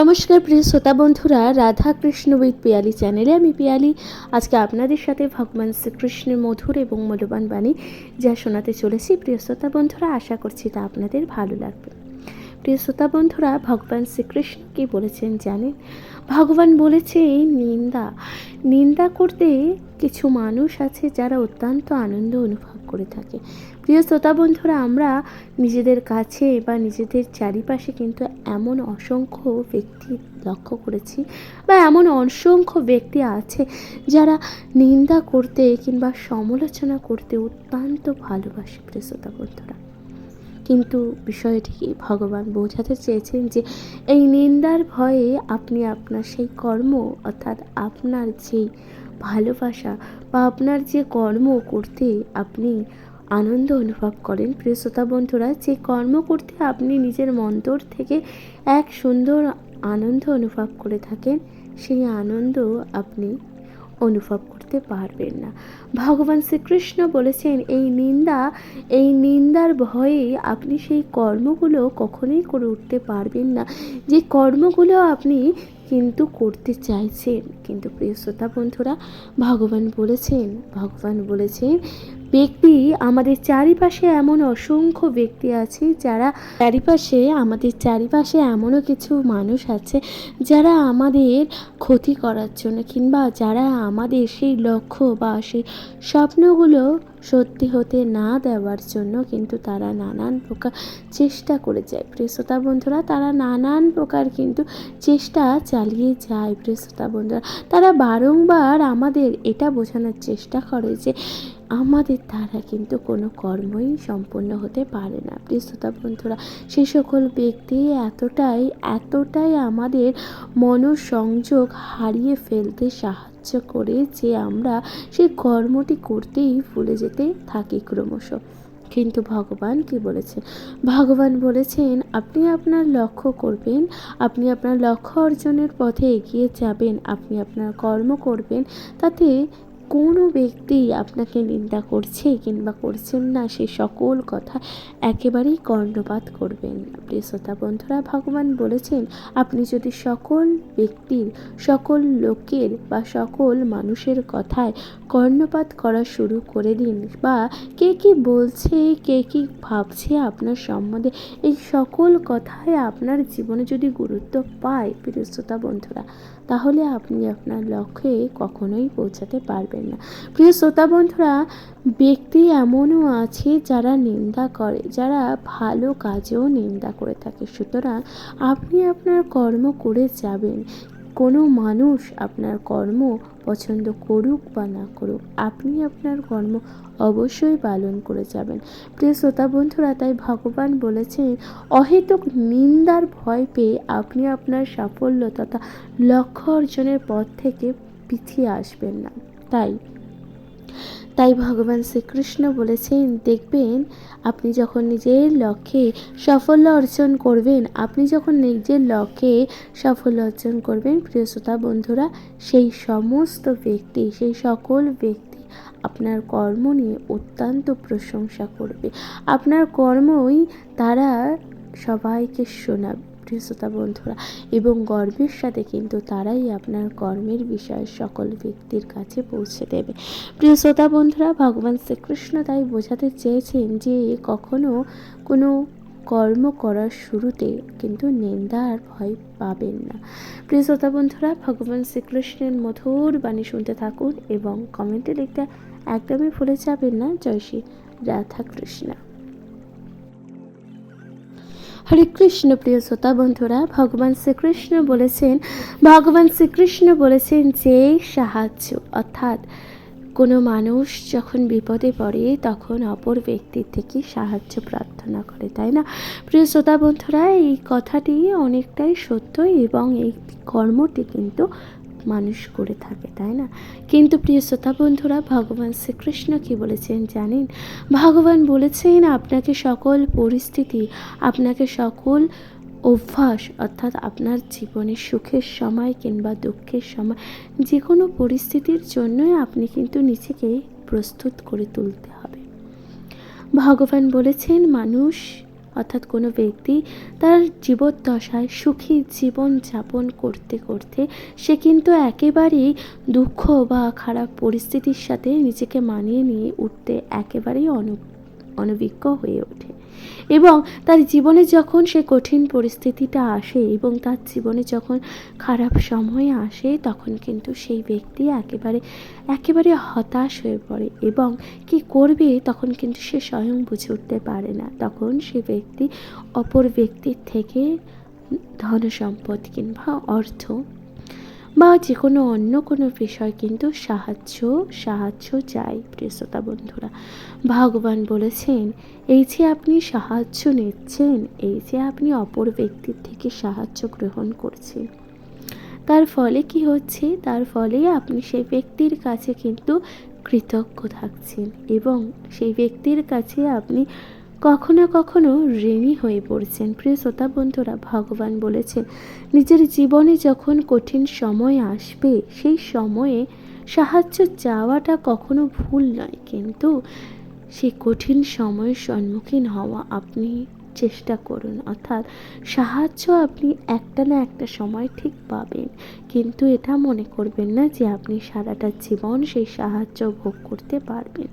নমস্কার প্রিয় শ্রোতা বন্ধুরা, রাধা কৃষ্ণ উইথ পিয়ালি চ্যানেলে আমি পিয়ালি। আজকে আপনাদের সাথে ভগবান শ্রীকৃষ্ণের মধুর এবং মূল্যবান বাণী যা শোনাতে চলেছি। প্রিয় শ্রোতা বন্ধুরা, আশা করছি তা আপনাদের ভালো লাগবে। প্রিয় শ্রোতা বন্ধুরা, ভগবান শ্রীকৃষ্ণ কি বলেছেন জানেন? ভগবান বলেছে নিন্দা নিন্দা করতে কিছু মানুষ আছে যারা অত্যন্ত আনন্দ অনুভব করে থাকে। প্রিয় শ্রোতা বন্ধুরা, আমরা নিজেদের কাছে বা নিজেদের চারিপাশে কিন্তু এমন অসংখ্য ব্যক্তি লক্ষ্য করেছি বা এমন অসংখ্য ব্যক্তি আছে যারা নিন্দা করতে কিংবা সমালোচনা করতে অত্যন্ত ভালোবাসে প্রিয় শ্রোতা বন্ধুরা। কিন্তু বিষয়টি কি ভগবান বোঝাতে চেয়েছেন যে এই নিন্দার ভয়ে আপনি আপনার সেই কর্ম অর্থাৎ আপনার যেই ভালোবাসা বা আপনার যে কর্ম করতে আপনি আনন্দ অনুভব করেন। প্রিয় শ্রোতা বন্ধুরা, যে কর্ম করতে আপনি নিজের মন্তর থেকে এক সুন্দর আনন্দ অনুভব করে থাকেন, সেই আনন্দ আপনি অনুভব করতে পারবেন না। ভগবান শ্রীকৃষ্ণ বলেছেন, এই নিন্দা, এই নিন্দার ভয়ে আপনি সেই কর্মগুলো কখনোই করে উঠতে পারবেন না। যে কর্মগুলো আপনি কিন্তু করতে চাইছেন। কিন্তু প্রিয় শ্রোতা বন্ধুরা, ভগবান বলেছেন ভগবান বলেছেন ব্যক্তি আমাদের চারিপাশে এমন অসংখ্য ব্যক্তি আছে যারা চারিপাশে, আমাদের চারিপাশে এমনও কিছু মানুষ আছে যারা আমাদের ক্ষতি করার জন্য কিংবা যারা আমাদের সেই লক্ষ্য বা সেই স্বপ্নগুলো সত্যি হতে না দেওয়ার জন্য কিন্তু তারা নানান প্রকার চেষ্টা করে যায়। প্রিয় বন্ধুরা, তারা নানান প্রকার কিন্তু চেষ্টা চালিয়ে যায়। প্রিয় বন্ধুরা, তারা বারংবার আমাদের এটা বোঝানোর চেষ্টা করে যে আমাদের দ্বারা কিন্তু কোনো কর্মই সম্পন্ন হতে পারে না। প্রিয় শ্রোতা বন্ধুরা, সে সকল ব্যক্তি এতটাই এতটাই আমাদের মনোসংযোগ হারিয়ে ফেলতে সাহায্য করে যে আমরা সেই কর্মটি করতেই ভুলে যেতে থাকি ক্রমশ। কিন্তু ভগবান কি বলেছে? ভগবান বলেছেন, আপনি আপনার লক্ষ্য করবেন, আপনি আপনার লক্ষ্য অর্জনের পথে এগিয়ে যাবেন, আপনি আপনার কর্ম করবেন, তাতে কোনো ব্যক্তি আপনাকে নিন্দা করছে কিংবা করছেন না, সে সকল কথা একেবারেই কর্ণপাত করবেন। প্রিয় শ্রোতা বন্ধুরা, ভগবান বলেছেন, আপনি যদি সকল ব্যক্তির, সকল লোকের বা সকল মানুষের কথায় কর্ণপাত করা শুরু করে দিন বা কে কি বলছে, কে কি ভাবছে আপনার সম্বন্ধে, এই সকল কথায় আপনার জীবনে যদি গুরুত্ব পায়, প্রিয় শ্রোতা বন্ধুরা তাহলে আপনি আপনার লক্ষ্যে কখনোই পৌঁছাতে পারবেন না। প্রিয় শ্রোতা বন্ধুরা, ব্যক্তি এমনও আছে যারা নিন্দা করে, যারা ভালো কাজেও নিন্দা করে থাকে। সুতরাং আপনি আপনার কর্ম করে যাবেন। কোনো মানুষ আপনার কর্ম পছন্দ করুক বা না করুক, আপনি আপনার কর্ম অবশ্যই পালন করে যাবেন। প্রিয় শ্রোতা বন্ধুরা, তাই ভগবান বলেছেন, অহেতুক নিন্দার ভয় পেয়ে আপনি আপনার সাফল্য তথা লক্ষ্য অর্জনের পথ থেকে পিছিয়ে আসবেন না। তাই তাই ভগবান শ্রীকৃষ্ণ বলেছেন, দেখবেন, আপনি যখন নিজের লক্ষ্যে সাফল্য অর্জন করবেন, আপনি যখন নিজের লক্ষ্যে সাফল্য অর্জন করবেন, প্রিয় শ্রোতা বন্ধুরা, সেই সমস্ত ব্যক্তি, সেই সকল ব্যক্তি আপনার কর্ম নিয়ে অত্যন্ত প্রশংসা করবে। আপনার কর্মই তারা সবাইকে শোনাবে। প্রিয় বন্ধুরা এবং গর্বের সাথে কিন্তু তারাই আপনার কর্মের বিষয়ে সকল ব্যক্তির কাছে পৌঁছে দেবে। প্রিয় শ্রোতা বন্ধুরা, ভগবান শ্রীকৃষ্ণ তাই বোঝাতে চেয়েছেন যে কখনো কোনো কর্ম করার শুরুতে কিন্তু নিন্দা আর ভয় পাবেন না। প্রিয় শ্রোতা বন্ধুরা, ভগবান শ্রীকৃষ্ণের মধুর বাণী শুনতে থাকুন এবং কমেন্টে লিখতে একদমই ভুলে যাবেন না। জয় শ্রী রাধা কৃষ্ণা হরে কৃষ্ণ, প্রিয় শ্রোতা বন্ধুরা, ভগবান শ্রীকৃষ্ণ বলেছেন, ভগবান শ্রীকৃষ্ণ বলেছেন যে সাহায্য, অর্থাৎ কোনো মানুষ যখন বিপদে পড়ে, তখন অপর ব্যক্তির থেকে সাহায্য প্রার্থনা করে, তাই না? প্রিয় শ্রোতা বন্ধুরা, এই কথাটি অনেকটাই সত্য এবং এই কর্মটি কিন্তু মানুষ করে থাকে, তাই না? কিন্তু প্রিয় শ্রোতা বন্ধুরা, ভগবান শ্রীকৃষ্ণ কি বলেছেন জানেন? ভগবান বলেছেন আপনাকে সকল পরিস্থিতি, আপনাকে সকল অভ্যাস, অর্থাৎ আপনার জীবনে সুখের সময় কিংবা দুঃখের সময় যে কোনো পরিস্থিতির জন্যই আপনি কিন্তু নিজেকে প্রস্তুত করে তুলতে হবে। ভগবান বলেছেন, মানুষ অর্থাৎ কোনো ব্যক্তি তার জীবদ্দশায় সুখী জীবন যাপন করতে করতে সে কিন্তু একেবারেই দুঃখ বা খারাপ পরিস্থিতির সাথে নিজেকে মানিয়ে নিয়ে উঠতে একেবারেই অনু, অনভিজ্ঞ হয়ে ওঠে। এবং তার জীবনে যখন সে কঠিন পরিস্থিতিটা আসে এবং তার জীবনে যখন খারাপ সময় আসে, তখন কিন্তু সেই ব্যক্তি একেবারে একেবারে হতাশ হয়ে পড়ে এবং কি করবে তখন কিন্তু সে স্বয়ং বুঝে উঠতে পারে না। তখন সে ব্যক্তি অপর ব্যক্তির থেকে ধন সম্পদ কিংবা অর্থ বা যে কোনো অন্য কোনো বিষয় কিন্তু সাহায্য সাহায্য চাই, প্রিয় শ্রোতা বন্ধুরা। ভগবান বলেছেন, এই যে আপনি সাহায্য নিচ্ছেন, এই যে আপনি অপর ব্যক্তির থেকে সাহায্য গ্রহণ করছেন, তার ফলে কি হচ্ছে? তার ফলে আপনি সেই ব্যক্তির কাছে কিন্তু কৃতজ্ঞ থাকছেন এবং সেই ব্যক্তির কাছে আপনি কখনো কখনো ঋণী হয়ে পড়ছেন। প্রিয় শ্রোতা বন্ধুরা, ভগবান বলেছেন, নিজের জীবনে যখন কঠিন সময় আসবে, সেই সময়ে সাহায্য চাওয়াটা কখনো ভুল নয়। কিন্তু সেই কঠিন সময়ের সম্মুখীন হওয়া আপনি চেষ্টা করুন। অর্থাৎ সাহায্য আপনি একটা না একটা সময় ঠিক পাবেন। কিন্তু এটা মনে করবেন না যে আপনি সারাটা জীবন সেই সাহায্য ভোগ করতে পারবেন।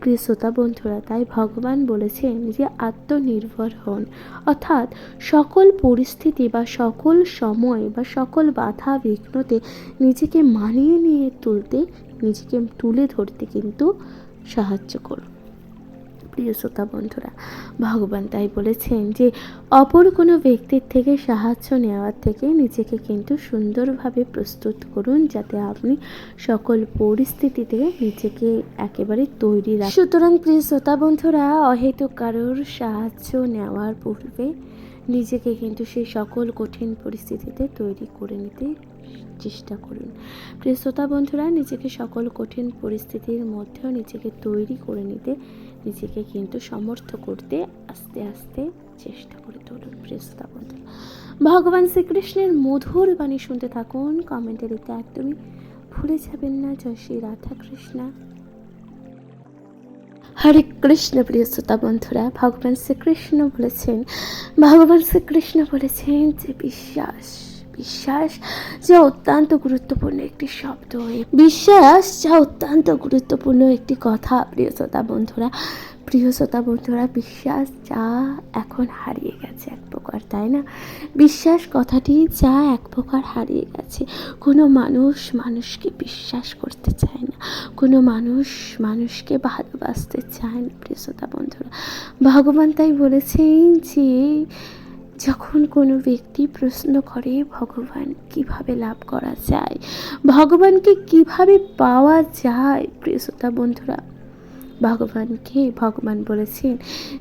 প্রিয় শ্রোতা বন্ধুরা, তাই ভগবান বলেছেন যে আত্মনির্ভর হন। অর্থাৎ সকল পরিস্থিতি বা সকল সময় বা সকল বাধা বিঘ্নতে নিজেকে মানিয়ে নিয়ে তুলতে, নিজেকে তুলে ধরতে কিন্তু সাহায্য করুন। প্রিয় শ্রোতা বন্ধুরা, ভগবান তাই বলেছেন যে, অপর কোনো ব্যক্তির থেকে সাহায্য নেওয়ার থেকে নিজেকে কিন্তু সুন্দরভাবে প্রস্তুত করুন যাতে আপনি সকল পরিস্থিতিতে নিজেকে একেবারে তৈরি রাখেন সুতরাং প্রিয় শ্রোতা বন্ধুরা, অহেতুক কারোর সাহায্য নেওয়ার পূর্বে নিজেকে কিন্তু সেই সকল কঠিন পরিস্থিতিতে তৈরি করে নিতে চেষ্টা করুন। প্রিয় শ্রোতা বন্ধুরা, নিজেকে সকল কঠিন পরিস্থিতির মধ্যেও নিজেকে তৈরি করে নিতে নিজেকে কিন্তু সমর্থ করতে আস্তে আস্তে চেষ্টা করে তুলুন প্রিয় শ্রোতা বন্ধুরা। ভগবান শ্রীকৃষ্ণের মধুর বাণী শুনতে থাকুন কমেন্টে দিতে একদমই ভুলে যাবেন না। জয় শ্রী রাধা কৃষ্ণা হরে কৃষ্ণ প্রিয় শ্রোতা বন্ধুরা, ভগবান শ্রীকৃষ্ণ বলেছেন, ভগবান শ্রীকৃষ্ণ বলেছেন যে বিশ্বাস বিশ্বাস যা অত্যন্ত গুরুত্বপূর্ণ একটি শব্দ। বিশ্বাস যা অত্যন্ত গুরুত্বপূর্ণ একটি কথা, প্রিয় শ্রোতা বন্ধুরা। প্রিয় শ্রোতা বন্ধুরা, বিশ্বাস যা এখন হারিয়ে গেছে এক প্রকার, তাই না? বিশ্বাস কথাটি যা এক প্রকার হারিয়ে গেছে। কোনো মানুষ মানুষকে বিশ্বাস করতে চায় না। কোনো মানুষ মানুষকে ভালোবাসতে চায় না, প্রিয় শ্রোতা বন্ধুরা। ভগবান তাই বলেছেন যে যখন কোনো ব্যক্তি প্রশ্ন করে ভগবান কীভাবে লাভ করা যায়, ভগবানকে কীভাবে পাওয়া যায়, প্রিয় বন্ধুরা ভগবানকে ভগবান বলেছেন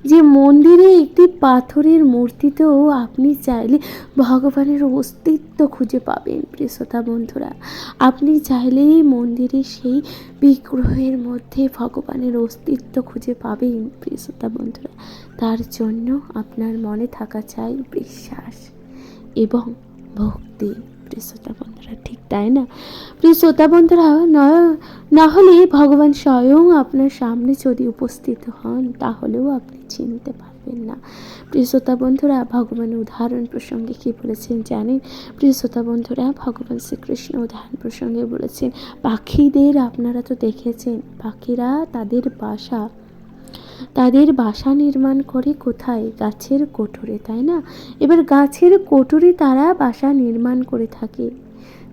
যে মন্দিরে একটি পাথরের মূর্তিতেও আপনি চাইলে ভগবানের অস্তিত্ব খুঁজে পাবেন, প্রিয় শ্রোতা বন্ধুরা। আপনি চাইলেই মন্দিরে সেই বিগ্রহের মধ্যে ভগবানের অস্তিত্ব খুঁজে পাবেন, প্রিয় শ্রোতা বন্ধুরা। তার জন্য আপনার মনে থাকা চাই বিশ্বাস এবং ভক্তি। প্রিয় শ্রোতা বন্ধুরা, ঠিক তাই না? প্রিয় শ্রোতা বন্ধুরা না হলে ভগবান স্বয়ং আপনার সামনে যদি উপস্থিত হন, তাহলেও আপনি চিনতে পারবেন না। প্রিয় শ্রোতা বন্ধুরা, ভগবান উদাহরণ প্রসঙ্গে কি বলেছেন জানেন? প্রিয় শ্রোতা বন্ধুরা, ভগবান শ্রীকৃষ্ণ উদাহরণ প্রসঙ্গে বলেছেন, পাখিদের আপনারা তো দেখেছেন, পাখিরা তাদের বাসা তাদের বাসা নির্মাণ করে কোথায়? গাছের কোঠরে তাই না? এবার গাছের কোটরে তারা বাসা নির্মাণ করে থাকে।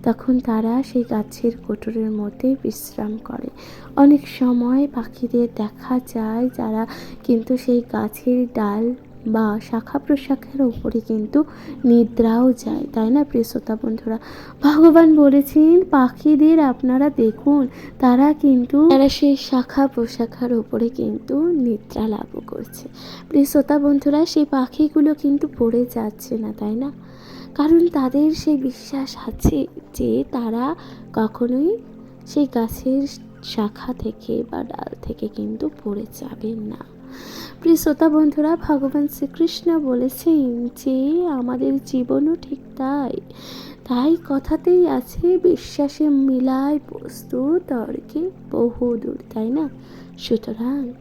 তখন তারা সেই গাছের কোটরের মধ্যে বিশ্রাম করে। অনেক সময় পাখিদের দেখা যায় যারা কিন্তু সেই গাছের ডাল বা শাখা প্রশাখার উপরে কিন্তু নিদ্রাও যায়, তাই না প্রিয় শ্রোতা বন্ধুরা? ভগবান বলেছেন, পাখিদের আপনারা দেখুন, তারা কিন্তু তারা সেই শাখা প্রশাখার উপরে কিন্তু নিদ্রা লাভ করছে। প্রিয় শ্রোতা বন্ধুরা, সেই পাখিগুলো কিন্তু পড়ে যাচ্ছে না, তাই না? কারণ তাদের সেই বিশ্বাস আছে যে তারা কখনোই সেই গাছের শাখা থেকে বা ডাল থেকে কিন্তু পড়ে যাবেন না। প্রিয় শ্রোতা বন্ধুরা, ভগবান শ্রীকৃষ্ণ বলেছেন যে আমাদের জীবনও ঠিক তাই। তাই কথাতেই আছে, বিশ্বাসে মিলায় বস্তু, তর্কে বহু দূর, তাই না? সুতরাং,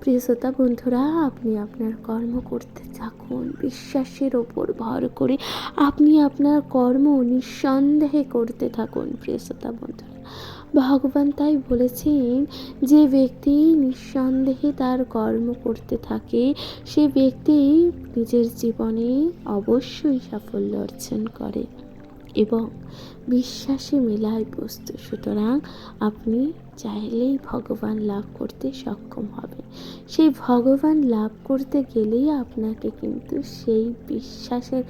প্রিয় শ্রোতা বন্ধুরা, আপনি আপনার কর্ম করতে থাকুন, বিশ্বাসের ওপর ভর করে আপনি আপনার কর্ম নিঃসন্দেহে করতে থাকুন, প্রিয় শ্রোতা বন্ধুরা। ভগবান তাই বলেছেন, যে ব্যক্তি নিঃসন্দেহে তার কর্ম করতে থাকে, সে ব্যক্তি নিজের জীবনে অবশ্যই সাফল্য অর্জন করে। এবং বিশ্বাসে মেলায় বস্তু। সুতরাং আপনি চাইলেই ভগবান লাভ করতে সক্ষম হবে সেই ভগবান লাভ করতে গেলেই আপনাকে কিন্তু সেই বিশ্বাসের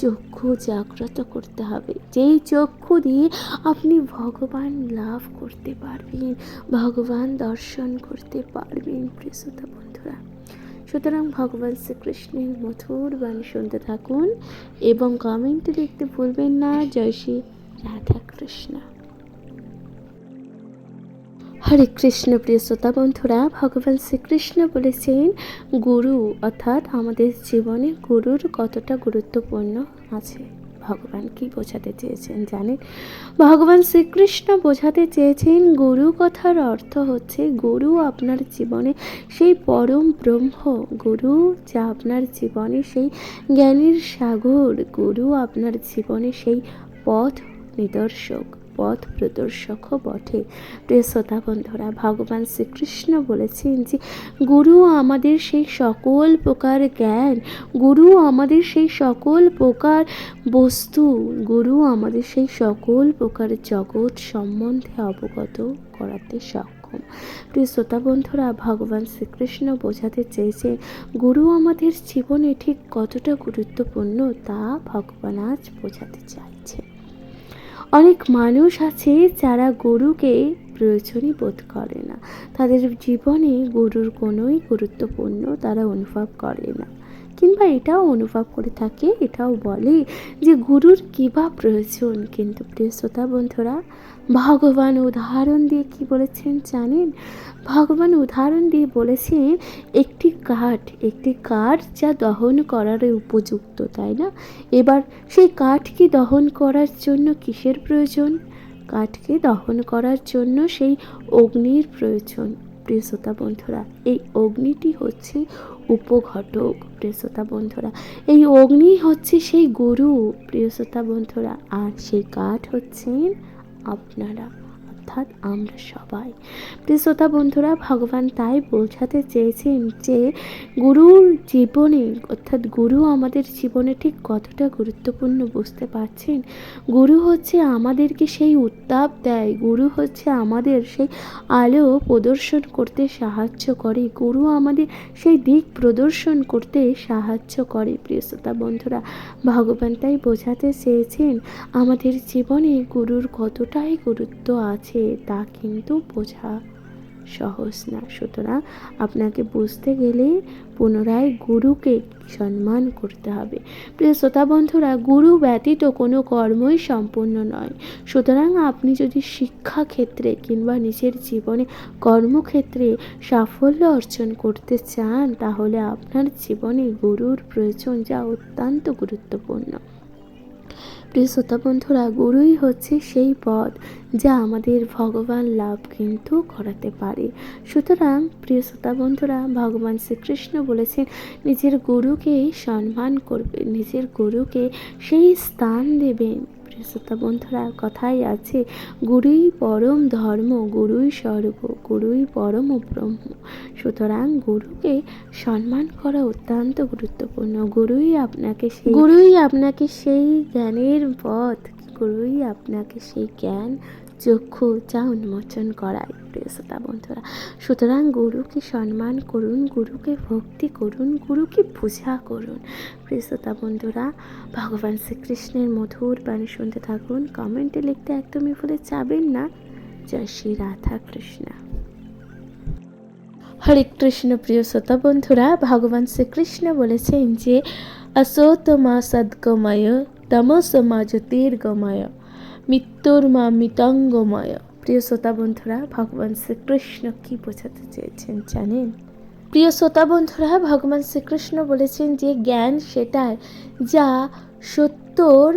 চক্ষু জাগ্রত করতে হবে। যেই চক্ষু দিয়ে আপনি ভগবান লাভ করতে পারবেন, ভগবান দর্শন করতে পারবেন বন্ধুরা। সুতরাং ভগবান শ্রীকৃষ্ণের মধুর বাণী শুনতে থাকুন এবং কমেন্টে দেখতে ভুলবেন না। জয় শ্রী রাধা কৃষ্ণ হরে কৃষ্ণ প্রিয় শ্রোতা বন্ধুরা, ভগবান শ্রীকৃষ্ণ বলেছেন, গুরু অর্থাৎ আমাদের জীবনে গুরুর কতটা গুরুত্বপূর্ণ আছে? ভগবান কি বোঝাতে চেয়েছেন জানেন? ভগবান শ্রীকৃষ্ণ বোঝাতে চেয়েছেন গুরু কথার অর্থ হচ্ছে, গুরু আপনার জীবনে সেই পরম ব্রহ্ম। গুরু যা আপনার জীবনে সেই জ্ঞানের সাগর। গুরু আপনার জীবনে সেই পথ নিদর্শক। পথ প্রদর্শকও বটে। প্রিয় শ্রোতা বন্ধুরা, ভগবান শ্রীকৃষ্ণ বলেছেন যে, গুরু আমাদের সেই সকল প্রকার জ্ঞান, গুরু আমাদের সেই সকল প্রকার বস্তু, গুরু আমাদের সেই সকল প্রকার জগৎ সম্বন্ধে অবগত করাতে সক্ষম। প্রিয় শ্রোতা বন্ধুরা, ভগবান শ্রীকৃষ্ণ বোঝাতে চেয়েছে, গুরু আমাদের জীবনে ঠিক কতটা গুরুত্বপূর্ণ তা ভগবান আজ বোঝাতে চাইছে অনেক মানুষ আছে যারা গরুকে প্রয়োজনই বোধ করে না। তাদের জীবনে গরুর কোনোই গুরুত্বপূর্ণ তারা অনুভব করে না। কিংবা এটাও অনুভব করে থাকে, এটাও বলে যে গুরুর কী বা প্রয়োজন। কিন্তু প্রিয় শ্রোতা বন্ধুরা, ভগবান উদাহরণ দিয়ে কি বলেছেন জানেন? ভগবান উদাহরণ দিয়ে বলেছেন, একটি কাঠ একটি কাঠ যা দহন করার উপযুক্ত তাই না? এবার সেই কাঠকে দহন করার জন্য কিসের প্রয়োজন? কাঠকে দহন করার জন্য সেই অগ্নির প্রয়োজন। প্রিয় শ্রোতা বন্ধুরা, এই অগ্নিটি হচ্ছে উপঘটক, প্রিয় শ্রোতা বন্ধুরা। এই অগ্নি হচ্ছে সেই গরু, প্রিয় শ্রোতা বন্ধুরা। আর সেই কাঠ হচ্ছেন আপনারা। অর্থাৎ আমরা সবাই। প্রিয় শ্রোতা বন্ধুরা, ভগবান তাই বোঝাতে চেয়েছেন যে গুরুর জীবনে, অর্থাৎ গুরু আমাদের জীবনে ঠিক কতটা গুরুত্বপূর্ণ বুঝতে পারছেন? গুরু হচ্ছে আমাদেরকে সেই উত্তাপ দেয়, গুরু হচ্ছে আমাদের সেই আলো প্রদর্শন করতে সাহায্য করে, গুরু আমাদের সেই দিক প্রদর্শন করতে সাহায্য করে। প্রিয় শ্রোতা বন্ধুরা, ভগবান তাই বোঝাতে চেয়েছেন আমাদের জীবনে গুরুর কতটাই গুরুত্ব আছে তা কিন্তু বোঝা সহজ না। সুতরাং আপনাকে বুঝতে গেলে পুনরায় গুরুকে সম্মান করতে হবে। প্রিয় শ্রোতা বন্ধুরা, গুরু ব্যতীত কোনো কর্মই সম্পূর্ণ নয়। সুতরাং আপনি যদি শিক্ষা ক্ষেত্রে কিংবা নিজের জীবনে কর্মক্ষেত্রে সাফল্য অর্জন করতে চান, তাহলে আপনার জীবনে গুরুর প্রয়োজন, যা অত্যন্ত গুরুত্বপূর্ণ। প্রিয় শ্রোতা বন্ধুরা, গুরুই হচ্ছে সেই পথ যা আমাদের ভগবান লাভ কিন্তু করাতে পারে। সুতরাং প্রিয় শ্রোতা বন্ধুরা, ভগবান শ্রীকৃষ্ণ বলেছেন, নিজের গুরুকে সম্মান করবে, নিজের গুরুকে সেই স্থান দেবেন। শ্রোতা বন্ধুরা কথাই আছে। গুরুই পরম ধর্ম, গুরুই স্বর্গ গুরুই পরম ব্রহ্ম। সুতরাং গুরুকে সম্মান করা অত্যন্ত গুরুত্বপূর্ণ। গুরুই আপনাকে সেই গুরুই আপনাকে সেই জ্ঞানের পথ, গুরুই আপনাকে সেই জ্ঞান চক্ষু যা উন্মোচন করায়। প্রিয় শ্রোতা বন্ধুরা, সুতরাং গুরুকে সম্মান করুন, গুরুকে ভক্তি করুন, গুরুকে পূজা করুন। প্রিয় শ্রোতা বন্ধুরা, ভগবান শ্রীকৃষ্ণের মধুর বাণী শুনতে থাকুন, কমেন্টে লিখতে একদমই ভুলে যাবেন না। জয় শ্রী রাধা কৃষ্ণ হরে কৃষ্ণ, প্রিয় শ্রোতা বন্ধুরা, ভগবান শ্রীকৃষ্ণ বলেছেন যে মা সদ্গময় তমস মা জ্যোতির্গময় মৃত্যুর মা মৃতঙ্গময়। প্রিয় শ্রোতা বন্ধুরা, ভগবান শ্রীকৃষ্ণ কি বোঝাতে চেয়েছেন জানেন? প্রিয় শ্রোতা বন্ধুরা, ভগবান শ্রীকৃষ্ণ বলেছেন যে জ্ঞান সেটাই যা সত্যর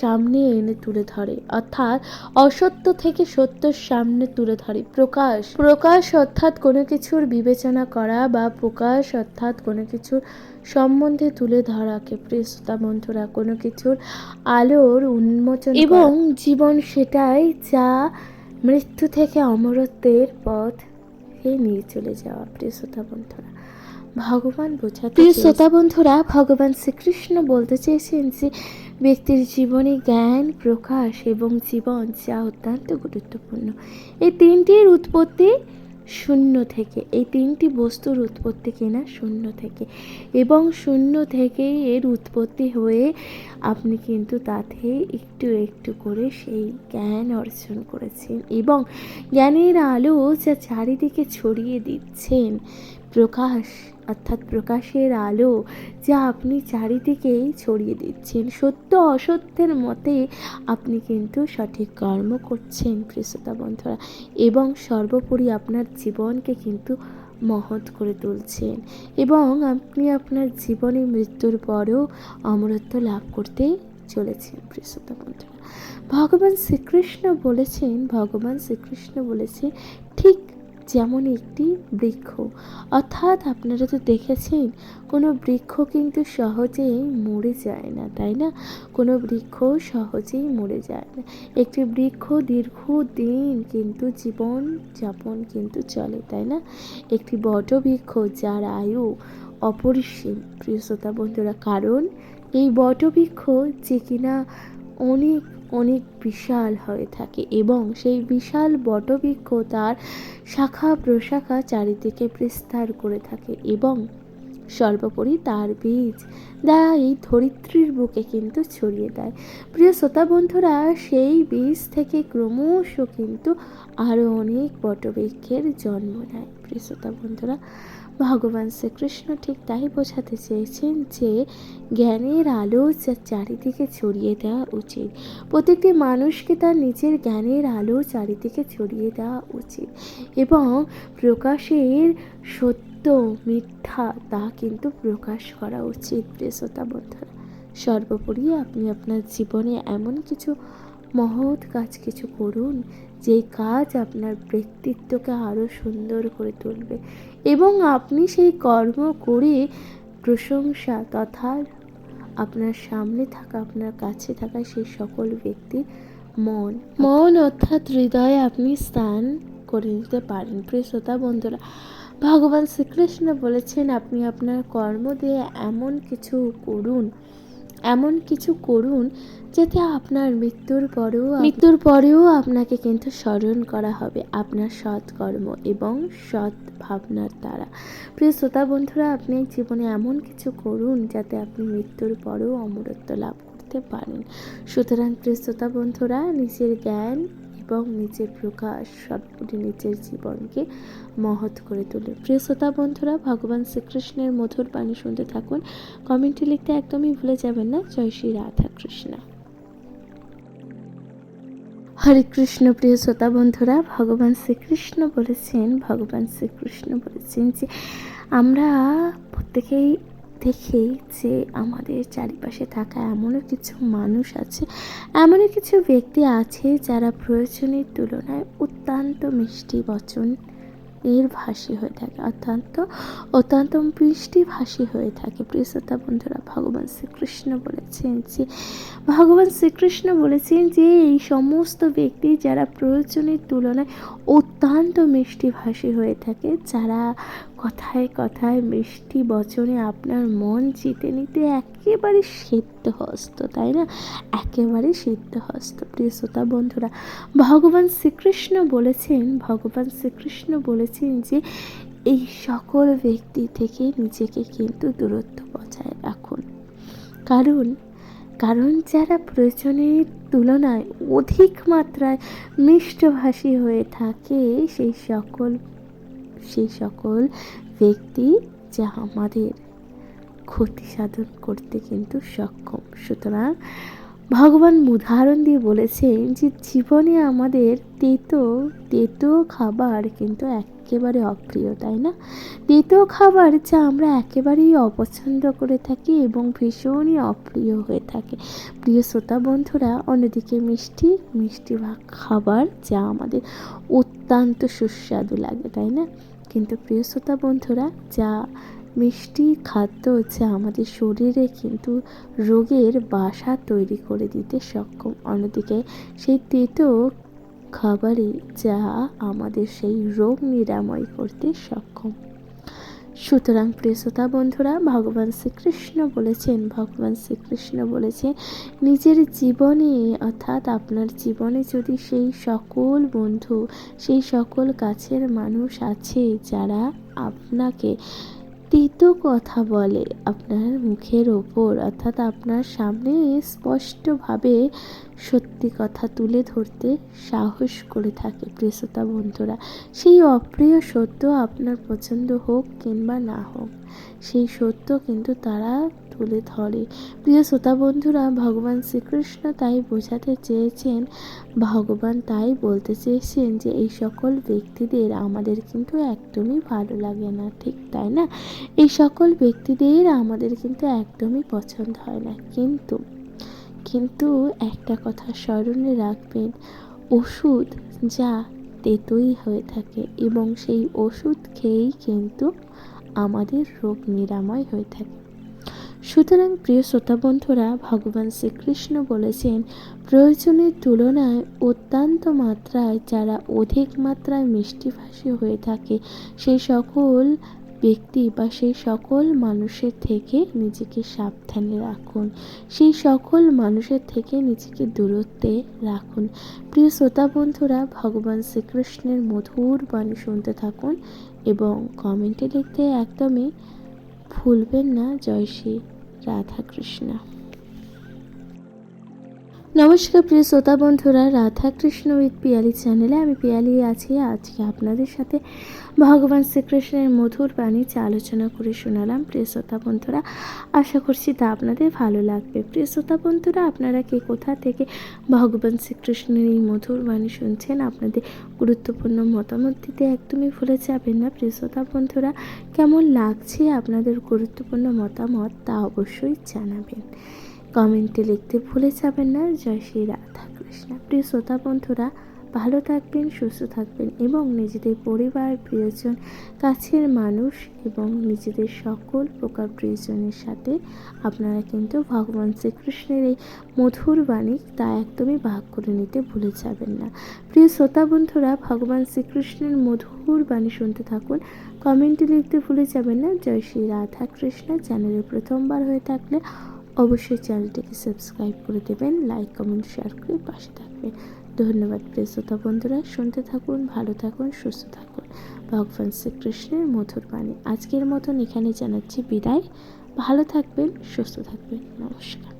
সামনে এনে তুলে ধরে, অর্থাৎ অসত্য থেকে সত্যর সামনে তুলে ধরে। প্রকাশ প্রকাশ অর্থাৎ কোনো কিছুর বিবেচনা করা বা প্রকাশ অর্থাৎ কোনো কিছুর সম্বন্ধে তুলে ধরাকে প্রিয় শ্রোতা বন্ধুরা কোনো কিছুর আলোর উন্মোচন এবং জীবন সেটাই যা মৃত্যু থেকে অমরত্বের পথ নিয়ে চলে যাওয়া। প্রিয় শ্রোতা বন্ধুরা ভগবান বোঝাতে প্রিয় শ্রোতা বন্ধুরা ভগবান শ্রীকৃষ্ণ বলতে চেয়েছেন যে ব্যক্তির জীবনে জ্ঞান প্রকাশ এবং জীবন যা অত্যন্ত গুরুত্বপূর্ণ। এই তিনটির উৎপত্তি শূন্য থেকে, এই তিনটি বস্তুর উৎপত্তি কিনা শূন্য থেকে। এবং শূন্য থেকেই এর উৎপত্তি হয়ে আপনি কিন্তু তাতে একটু একটু করে সেই জ্ঞান অর্জন করেছেন এবং জ্ঞানের আলো যা চারিদিকে ছড়িয়ে দিচ্ছেন প্রকাশ, অর্থাৎ প্রকাশের আলো যা আপনি চারিদিকেই ছড়িয়ে দিচ্ছেন। সত্য অসত্যের মতে আপনি কিন্তু সঠিক কর্ম করছেন প্রিয়তা বন্ধুরা, এবং সর্বোপরি আপনার জীবনকে কিন্তু মহৎ করে তুলছেন। এবং আপনি আপনার জীবনে মৃত্যুর পরেও অমরত্ব লাভ করতে চলেছেন প্রিয়তা বন্ধুরা। ভগবান শ্রীকৃষ্ণ বলেছেন, ভগবান শ্রীকৃষ্ণ বলেছে, ঠিক যেমন একটি বৃক্ষ। অর্থাৎ আপনারা তো দেখেছেন, কোনো বৃক্ষ কিন্তু সহজেই মরে যায় না, তাই না? কোনো বৃক্ষ সহজেই মরে যায় না। একটি বৃক্ষ দীর্ঘ দিন কিন্তু জীবন যাপন কিন্তু চলে, তাই না? একটি বট বৃক্ষ যার আয়ু অপরিসীম। প্রিয় শ্রোতা বন্ধুরা, কারণ এই বটবৃক্ষ যে কিনা অনেক অনেক বিশাল হয়ে থাকে এবং সেই বিশাল বটবৃক্ষ তার শাখা প্রশাখা চারিদিকে বিস্তার করে থাকে এবং সর্বোপরি তার বীজ দা এই ধরিত্রীর বুকে কিন্তু ছড়িয়ে দেয়। প্রিয় শ্রোতা বন্ধুরা, সেই বীজ থেকে ক্রমশ কিন্তু আরও অনেক বটবৃক্ষের জন্ম নেয়। প্রিয় শ্রোতা বন্ধুরা ভগবান শ্রীকৃষ্ণ ঠিক তাই বোঝাতে চেয়েছেন যে জ্ঞানের আলো যা চারিদিকে ছড়িয়ে দেওয়া উচিত। প্রত্যেকটি মানুষকে তার নিজের জ্ঞানের আলো চারিদিকে ছড়িয়ে দেওয়া উচিত এবং প্রকাশের সত্য, মিথ্যা তা কিন্তু প্রকাশ করা উচিত প্রেসতা বন্ধুরা। সর্বোপরি আপনি আপনার জীবনে এমন কিছু মহৎ কাজ কিছু করুন যেই কাজ আপনার ব্যক্তিত্বকে আরও সুন্দর করে তুলবে। এবং আপনি সেই কর্ম করে প্রশংসা তথা আপনার সামনে থাকা, আপনার কাছে থাকা সেই সকল ব্যক্তির মন মন অর্থাৎ হৃদয়ে আপনি স্থান করে নিতে পারেন। প্রিয় শ্রোতা বন্ধুরা, ভগবান শ্রীকৃষ্ণ বলেছেন, আপনি আপনার কর্ম দিয়ে এমন কিছু করুন এমন কিছু করুন যাতে আপনার মৃত্যুর পরেও মৃত্যুর পরেও আপনাকে কিন্তু স্মরণ করা হবে আপনার সৎ কর্ম এবং সৎ ভাবনার দ্বারা। প্রিয় শ্রোতা বন্ধুরা, আপনি জীবনে এমন কিছু করুন যাতে আপনি মৃত্যুর পরেও অমরত্ব লাভ করতে পারেন। সুতরাং প্রিয় শ্রোতা বন্ধুরা, নিজের জ্ঞান এবং নিজের প্রকাশ সর্বোপরি নিজের জীবনকে মহৎ করে তোলে। প্রিয় শ্রোতা বন্ধুরা, ভগবান শ্রীকৃষ্ণের মধুর বাণী শুনতে থাকুন। কমেন্টে লিখতে একদমই ভুলে যাবেন না, জয় শ্রী রাধা কৃষ্ণ। হরে কৃষ্ণ, প্রিয় শ্রোতা বন্ধুরা, ভগবান শ্রীকৃষ্ণ বলেছেন, ভগবান শ্রীকৃষ্ণ বলেছেন যে, আমরা প্রত্যেকেই দেখি যে আমাদের চারিপাশে থাকা এমনও কিছু মানুষ আছে, এমনও কিছু ব্যক্তি আছে যারা প্রয়োজনের তুলনায় অত্যন্ত মিষ্টি বচন এর ভাসী হয়ে থাকে, অত্যন্ত অত্যন্ত বৃষ্টি ভাসী হয়ে থাকে। প্রিয় শ্রোতা বন্ধুরা, ভগবান শ্রীকৃষ্ণ বলেছেন যে, ভগবান শ্রীকৃষ্ণ বলেছেন যে, এই সমস্ত ব্যক্তি যারা প্রয়োজনের তুলনায় অত্যন্ত মিষ্টি ভাসী হয়ে থাকে, যারা কথায় কথায় মিষ্টি বচনে আপনার মন জিতে নিতে একেবারে সিদ্ধ হস্ত তাই না? একেবারে সিদ্ধ হস্ত প্রিয় শ্রোতা বন্ধুরা, ভগবান শ্রীকৃষ্ণ বলেছেন, ভগবান শ্রীকৃষ্ণ বলেছেন যে, এই সকল ব্যক্তি থেকে নিজেকে কিন্তু দূরত্ব বজায় রাখুন। কারণ কারণ যারা প্রয়োজনের তুলনায় অধিক মাত্রায় মিষ্টভাষী হয়ে থাকে, সেই সকল সেই সকল ব্যক্তি যা আমাদের ক্ষতি সাধন করতে কিন্তু সক্ষম। সুতরাং ভগবান উদাহরণ দিয়ে বলেছেন যে, জীবনে আমাদের তেতো তেতো খাবার কিন্তু একেবারে অপ্রিয়, তাই না? তেতো খাবার যা আমরা একেবারেই অপছন্দ করে থাকি এবং ভীষণই অপ্রিয় হয়ে থাকে। প্রিয় শ্রোতা বন্ধুরা, অন্যদিকে মিষ্টি মিষ্টি খাবার যা আমাদের অত্যন্ত সুস্বাদু লাগে, তাই না? কিন্তু প্রিয় শ্রোতা বন্ধুরা, যা মিষ্টি খাদ্য যা আমাদের শরীরে কিন্তু রোগের বাসা তৈরি করে দিতে সক্ষম। অন্যদিকে সেই তেতো খাবারই যা আমাদের সেই রোগ নিরাময় করতে সক্ষম। সুতরাং প্রিয় শ্রোতা বন্ধুরা, ভগবান শ্রীকৃষ্ণ বলেছেন, ভগবান শ্রীকৃষ্ণ বলেছেন, নিজের জীবনে অর্থাৎ আপনার জীবনে যদি সেই সকল বন্ধু, সেই সকল কাছের মানুষ আছে যারা আপনাকে তিতো কথা বলে আপনার মুখের ওপর, অর্থাৎ আপনার সামনে স্পষ্টভাবে সত্যি কথা তুলে ধরতে সাহস করে থাকে প্রিয়তা বন্ধুরা। সেই অপ্রিয় সত্য আপনার পছন্দ হোক কিংবা না হোক, সেই সত্য কিন্তু তারা তুলে ধরে। প্রিয় শ্রোতা বন্ধুরা, ভগবান শ্রীকৃষ্ণ তাই বোঝাতে চেয়েছেন, ভগবান তাই বলতে চেয়েছেন যে এই সকল ব্যক্তিদের আমাদের কিন্তু একদমই ভালো লাগে না, ঠিক তাই না? এই সকল ব্যক্তিদের আমাদের কিন্তু একদমই পছন্দ হয় না। কিন্তু কিন্তু একটা কথা স্মরণে রাখবেন, ওষুধ যা তেতোই হয়ে থাকে এবং সেই ওষুধ খেয়েই কিন্তু আমাদের রোগ নিরাময় হয়ে থাকে। সুতরাং প্রিয় শ্রোতা বন্ধুরা ভগবান শ্রীকৃষ্ণ বলেছেন, প্রয়োজনের তুলনায় অত্যন্ত মাত্রায় যারা অধিক মাত্রায় মিষ্টিভাষী হয়ে থাকে, সেই সকল ব্যক্তি বা সেই সকল মানুষের থেকে নিজেকে সাবধানে রাখুন। সেই সকল মানুষের থেকে নিজেকে দূরত্বে রাখুন। প্রিয় শ্রোতা বন্ধুরা ভগবান শ্রীকৃষ্ণের মধুর বাণী শুনতে থাকুন এবং কমেন্টে লিখতে একদমই ভুলবেন না জয় শ্রী রাধাকৃষ্ণ। নমস্কার, প্রিয় শ্রোতা বন্ধুরা রাধাকৃষ্ণ উইথ পিয়ালি চ্যানেলে আমি পিয়ালি আছি। আজকে আপনাদের সাথে ভগবান শ্রীকৃষ্ণের মধুর বাণী আলোচনা করে শোনালাম। প্রিয় শ্রোতা বন্ধুরা, আশা করছি তা আপনাদের ভালো লাগবে। প্রিয় শ্রোতা বন্ধুরা, আপনারা কে কোথা থেকে ভগবান শ্রীকৃষ্ণের এই মধুর বাণী শুনছেন, আপনাদের গুরুত্বপূর্ণ মতামত দিতে একদমই ভুলে যাবেন না। প্রিয় শ্রোতা বন্ধুরা, কেমন লাগছে আপনাদের গুরুত্বপূর্ণ মতামত তা অবশ্যই জানাবেন। কমেন্টে লিখতে ভুলে যাবেন না। জয় শ্রী রাধা কৃষ্ণ প্রিয় শ্রোতা বন্ধুরা, ভালো থাকবেন, সুস্থ থাকবেন এবং নিজেদের পরিবার, প্রিয়জন, কাছের মানুষ এবং নিজেদের সকল প্রকার প্রিয়জনের সাথে আপনারা কিন্তু ভগবান শ্রীকৃষ্ণের এই মধুর বাণী তা একদমই ভাগ করে নিতে ভুলে যাবেন না। প্রিয় শ্রোতা বন্ধুরা, ভগবান শ্রীকৃষ্ণের মধুর বাণী শুনতে থাকুন। কমেন্টে লিখতে ভুলে যাবেন না। জয় শ্রী রাধা কৃষ্ণ চ্যানেলে প্রথমবার হয়ে থাকলে অবশ্যই চ্যানেলটিকে সাবস্ক্রাইব করে দেবেন, লাইক, কমেন্ট, শেয়ার করে পাশে থাকবেন। ধন্যবাদ প্রিয় শ্রোতা বন্ধুরা, শুনতে থাকুন, ভালো থাকুন, সুস্থ থাকুন। ভগবান শ্রীকৃষ্ণের মধুর বাণী। আজকের মতন এখানে জানাচ্ছি বিদায়। ভালো থাকবেন, সুস্থ থাকবেন। নমস্কার।